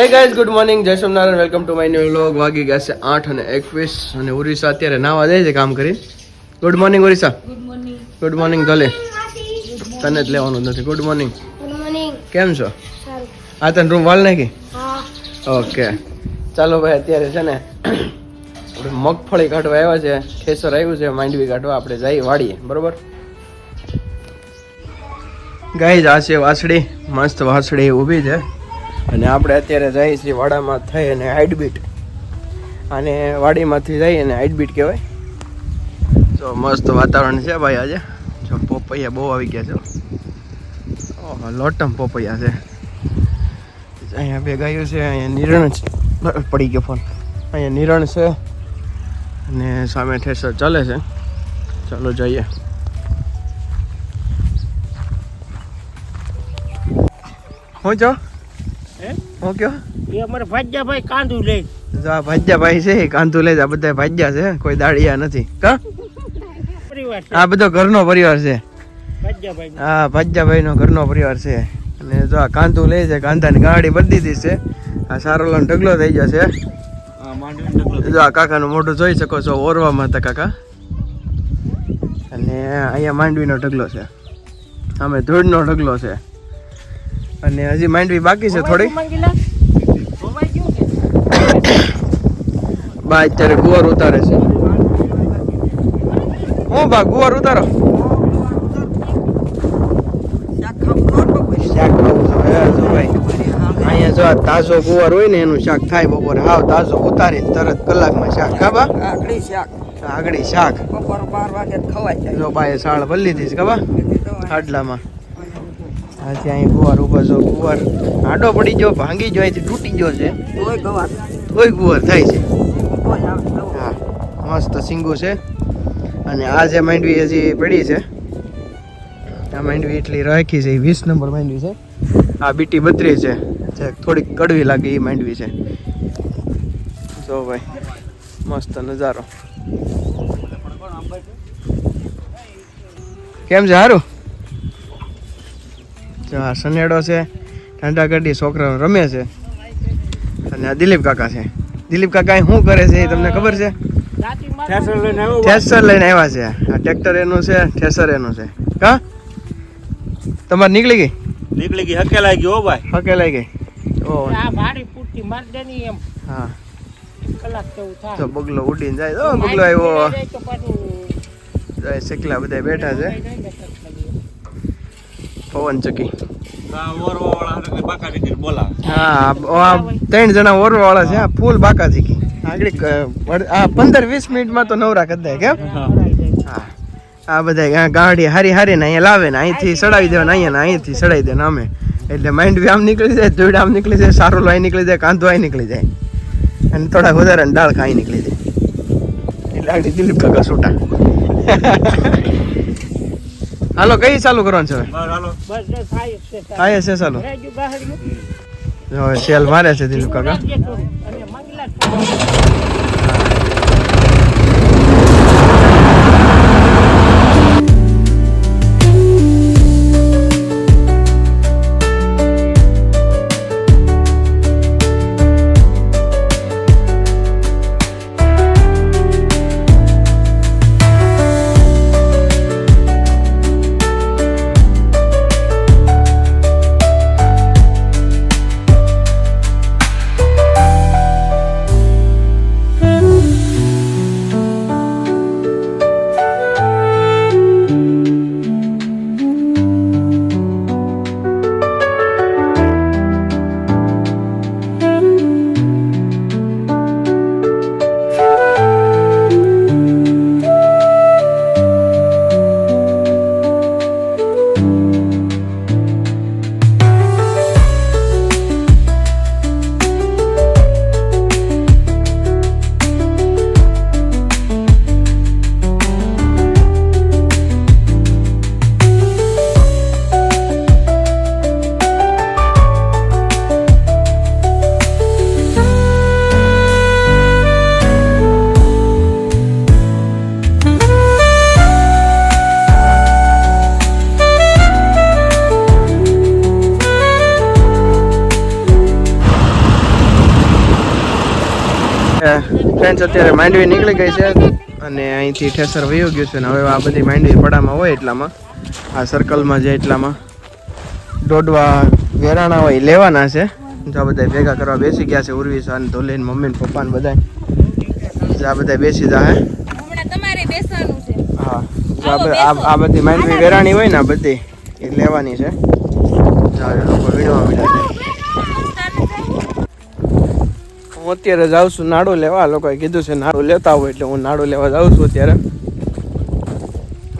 Hey guys good morning જય Somnarayan welcome to my new vlog વાગી ગયા છે આઠ અને એકવીસ અને ઉરીસા અત્યારે નાવા જાય છે કામ કરી good morning Urisa. Good morning ગલે. તને જ લેવાનું નથી. ગુડ મોર્નિંગ કેમ છો? સારું. આ તને રૂમ વાળ નાખી? હા. ઓકે ચાલો ભાઈ અત્યારે છે ને મગફળી કાઢવા આવ્યા છે. ખેસર આવ્યું છે માંડવી કાઢવા. આપણે જઈ વાળીએ બરોબર? ગાઈઝ આ છે વાસળી. મસ્ત વાસળી ઊભી છે. અને આપણે અત્યારે જઈએ છીએ વાડામાં થઈ અને હાઈટબીટ અને વાડીમાંથી જઈએ અને હાઈટબીટ કહેવાય. તો મસ્ત વાતાવરણ છે ભાઈ આજે. જો પોપૈયા બહુ આવી ગયા છે લોટમ પોપૈયા છે. અહીંયા બે ગાયો છે, અહીંયા નિરણ પડી ગયો ફોન અહીંયા નિરણ છે અને સામે ઠેસર ચાલે છે. ચાલો જઈએ. હું છો? હું? કયો? એ અમારે ભાજ્યાભાઈ કાંદુ લે. જો આ ભાજ્યાભાઈ છે એ કાંધું લે આ બધા ભાજ્યા છે કોઈ દાડિયા નથી. કા? પરિવાર છે. આ બધો ઘરનો પરિવાર છે. ભાજ્યાભાઈ હા ભાજ્યાભાઈનો ઘરનો પરિવાર છે. અને જો આ કાંદુ લે છે કાંધાની ગાડી બદલી દીધી છે. આ સારોલાનો ઢગલો થઈ ગયો છે. જો આ કાકાનું મોઢું જોઈ શકો છો ઓરવામાં હતા કાકા. અને અહીંયા માંડવીનો ઢગલો છે. સામે ધૂળનો ઢગલો છે. અને હજી માંડવી બાકી છે થોડી બા અત્યારે ગુવાર ઉતારે છે. હું બા ગુવાર ઉતારો. હે, અહીંયા જો આ તાજો ગુવાર હોય ને એનું શાક થાય બપોરે. હાવ તાજો ઉતારી તરત કલાકમાં શાક ખાવા આકડી શાક. આગળી શાક. બપોર બાર વાગે ખવાય જો બાએ સાળ ભરી લીધી છે ખબર ખાટલામાં. આજે અહીં ગુવાર ઊભો છો. ગુવાર આડો પડી ગયો ભાંગી ગયો અહીંથી તૂટી ગયો છે. તોય ગવાર થાય છે. હા મસ્ત સિંગુ છે. અને આ જે માંડવી હજી પડી છે આ માંડવી એટલી રાખી છે એ વીસ નંબર માંડવી છે. આ બીટી બત્રી છે. જે થોડીક કડવી લાગે એ માંડવી છે. જો ભાઈ મસ્ત નજારો. કેમ છે સારું જો આ સનેડો છે. ઠંડા ગઢી છોકરાઓ રમે છે. અને આ દિલીપ કાકા છે. દિલીપ કાકા શું કરે છે એ તમને ખબર છે? ઠેસર લઈને આવ્યો છે. આ ટ્રેક્ટર એનું છે ઠેસર એનું છે. હા તમારે નીકળી ગઈ? નીકળી ગઈ હકેલાઈ ગયો ઓ ભાઈ. હકેલાઈ ગઈ. ઓ. આ પૂટી માર દેની એમ. હા. તો બગલો ઉડીને જાય. બગલો આવ્યો. જાય શેકલા બધા બેઠા છે. પવન ચકી. હા ત્રણ જણા ઓરવા વાળા છે આ ફૂલ બાકા ચીકી. આગળ આ પંદર વીસ મિનિટમાં તો નવરા કરી દે કેમ? આ બધા ગાડી હારી હારી ને અહીંયા લાવે ને અહીંથી સડાવી દેવાના અહીંયા ને અહીંથી સડાવી દેવાના અમે. એટલે માઇન્ડ બી આમ નીકળી જાય ધૂળ આમ નીકળી જાય સારું અહીં નીકળી જાય કાંધો અહીં નીકળી જાય. અને થોડાક વધારે દાળ ખાઈ નીકળી જાય. એટલે આગળ દિલીપ કાકા છૂટા. હાલો કઈ ચાલુ કરવાનું છે થાય છે ચાલુ. હવે સેલ મારે છે દિલીપ કાકા. ફ્રેન્ડ્સ અત્યારે માંડવી નીકળી ગઈ છે અને અહીંથી ઠેસર વયું ગયું છે ને હવે આ બધી માંડવી પડામાં હોય એટલામાં આ સર્કલમાં જે એટલામાં દોડવા વેરાણા હોય લેવાના છે. આ બધા ભેગા કરવા બેસી ગયા છે ઉર્વી સાન ધોલીને મમ્મી ને પપ્પા ને બધા આ બધા બેસી જા હા. જો આ બધી માંડવી વેરાણી હોય ને આ બધી એ લેવાની છે. લોકો વીણવા મીડા છે. હું અત્યારે જાઉં છું નાડું લેવા. લોકોએ કીધું છે નાડું લેતા હોય એટલે હું નાડું લેવા જાઉં છું અત્યારે.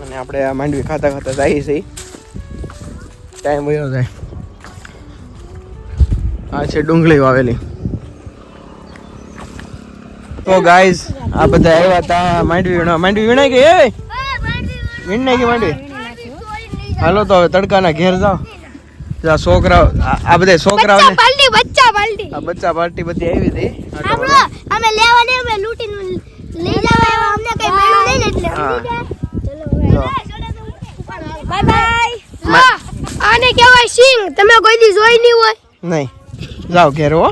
અને આપણે આ માંડવી ખાતા ખાતા જઈએ છીએ. ટાઈમ વયો જાય. આ છે ડુંગળી વાવેલી. તો ગાઈઝ આ બધા આવ્યા હતા માંડવી વીણા માંડવી વીણાઈ ગઈ એ? વીણ નાખી માંડવી? હાલો તો હવે તડકાના ઘેર જાઓ. જા છોકરાઓ આ આ બધા છોકરાઓને પાલટી બચ્ચા પાલટી. આ બચ્ચા પાર્ટી બધી આવી હતી. આપણો અમે લેવા ને અમે લૂટીને લઈ જવા એવા અમને કઈ મળ્યું નહીં એટલે. ચલો બાય બાય આને કહેવાય સિંગ તમે કોઈ દી જોઈ નહીં હોય. નહીં. જાઓ ઘેર હો.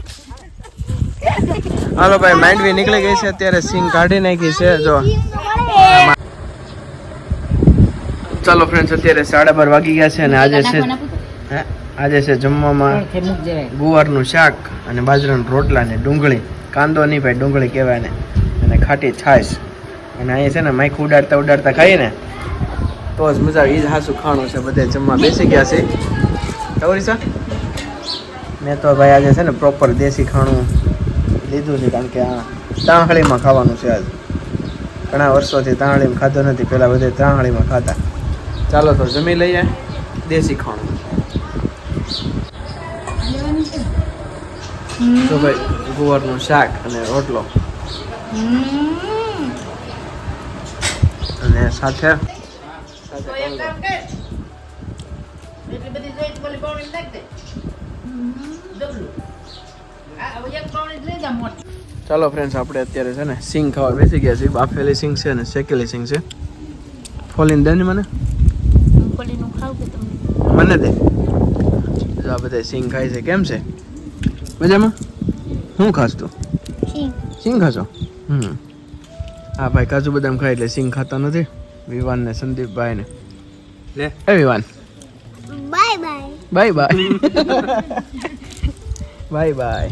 હાલો ભાઈ માંડવી નીકળી ગઈ છે. અત્યારે સિંગ કાઢી નાખી છે જો. ચાલો ફ્રેન્ડ્સ અત્યારે સાડા બાર વાગી ગયા છે અને આજે છે હે? આજે છે જમવામાં ગુવારનું શાક અને બાજરાના રોટલા ને ડુંગળી. કાંદો નહીં ભાઈ ડુંગળી કહેવાય ને અને ખાટી છાશ. અને અહીંયા છે ને માઇક ઉડાડતા ઉડાડતા ખાઈએ ને તો જ મજા એ જ હાસું ખાણું છે બધે જમવા બેસી ગયા છે. ખબર છે? મેં તો ભાઈ આજે છે ને પ્રોપર દેશી ખાણું લીધું છે કારણ કે આ તાંહળીમાં ખાવાનું છે આજ. ઘણા વર્ષોથી તાંહળીમાં ખાધો નથી પહેલાં બધે તાંહળીમાં ખાતા. ચાલો તો જમી લઈએ. દેશી ખાણું. તો ભાઈ ગુવારનું શાક અને રોટલો. અને સાથે ચાલો ફ્રેન્ડ્સ આપણે અત્યારે છે ને સિંગ ખાવા બેસી ગયા છીએ. બાફેલી સિંગ છે ને શેકેલી સિંગ છે. ફોલીને દે ને મને. મને દે. જો આ બધા સિંગ ખાય છે. કેમ છે? મજામાં? શું ખાસ તું? સિંગ ખાશો? હમ. હા ભાઈ કાજુ બદામ ખાય એટલે સિંગ ખાતા નથી. વિવાન ને સંદીપભાઈ ને. લે એ Vivan. Bye bye. Bye bye. Bye bye.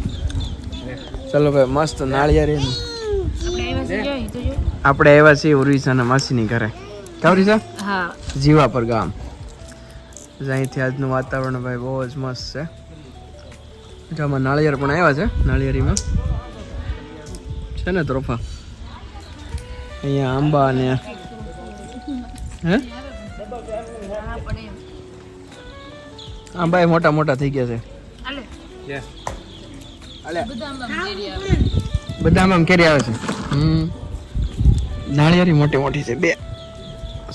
ચલો ભાઈ મસ્ત નાળિયેરી આપણે આવ્યા છીએ ઉર્વિસાના માસીની ઘરે. કાવરીસા હા. જીવા પર ગામ અહીંથી આજનું વાતાવરણ ભાઈ બહુ જ મસ્ત છે. આમાં નાળિયેર પણ આવ્યા છે નાળિયેરીમાં. છે ને ત્રોફા અહીંયા આંબા અને હે? આંબા એ મોટા મોટા થઈ ગયા છે. બદામ કેરી આવે બધામાં આમ કેરી આવે છે. હમ. નાળિયેરી મોટી મોટી છે બે.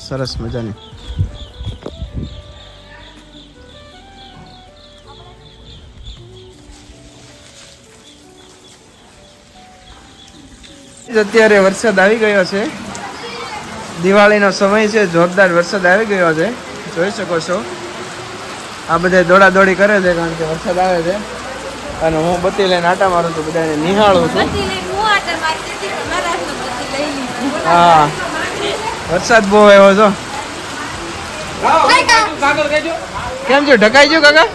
સરસ મજાની. અત્યારે વરસાદ આવી ગયો છે. દિવાળીનો સમય છે જોરદાર વરસાદ આવી ગયો છે. જોઈ શકો છો. આ બધા દોડા દોડી કરે છે કારણ કે વરસાદ આવે છે. અને હું બત્તી લઈને આટા મારું છું બધાને નિહાળું છું. હું વરસાદ બહુ આવ્યો છો. કેમ છો? ઢકાઈ ગયો કાકા?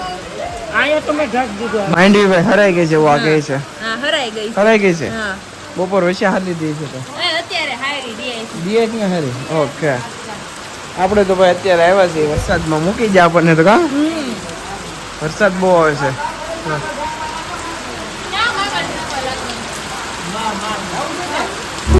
આયા તો મેં ઢાક દીધો. માંડવી ભાઈ હરાઈ ગઈ છે એવું આ કહે છે. હરાઈ ગઈ. હરાઈ ગઈ છે? હા. બપોર વચ્ચે હારી દે છે તો. એ અત્યારે હારી ડીઆઈ દીએ હારી. ઓકે. આપણે તો ભાઈ અત્યારે આવ્યા છીએ વરસાદમાં. મૂકી જાય આપણને તો કા? વરસાદ બહુ આવે છે.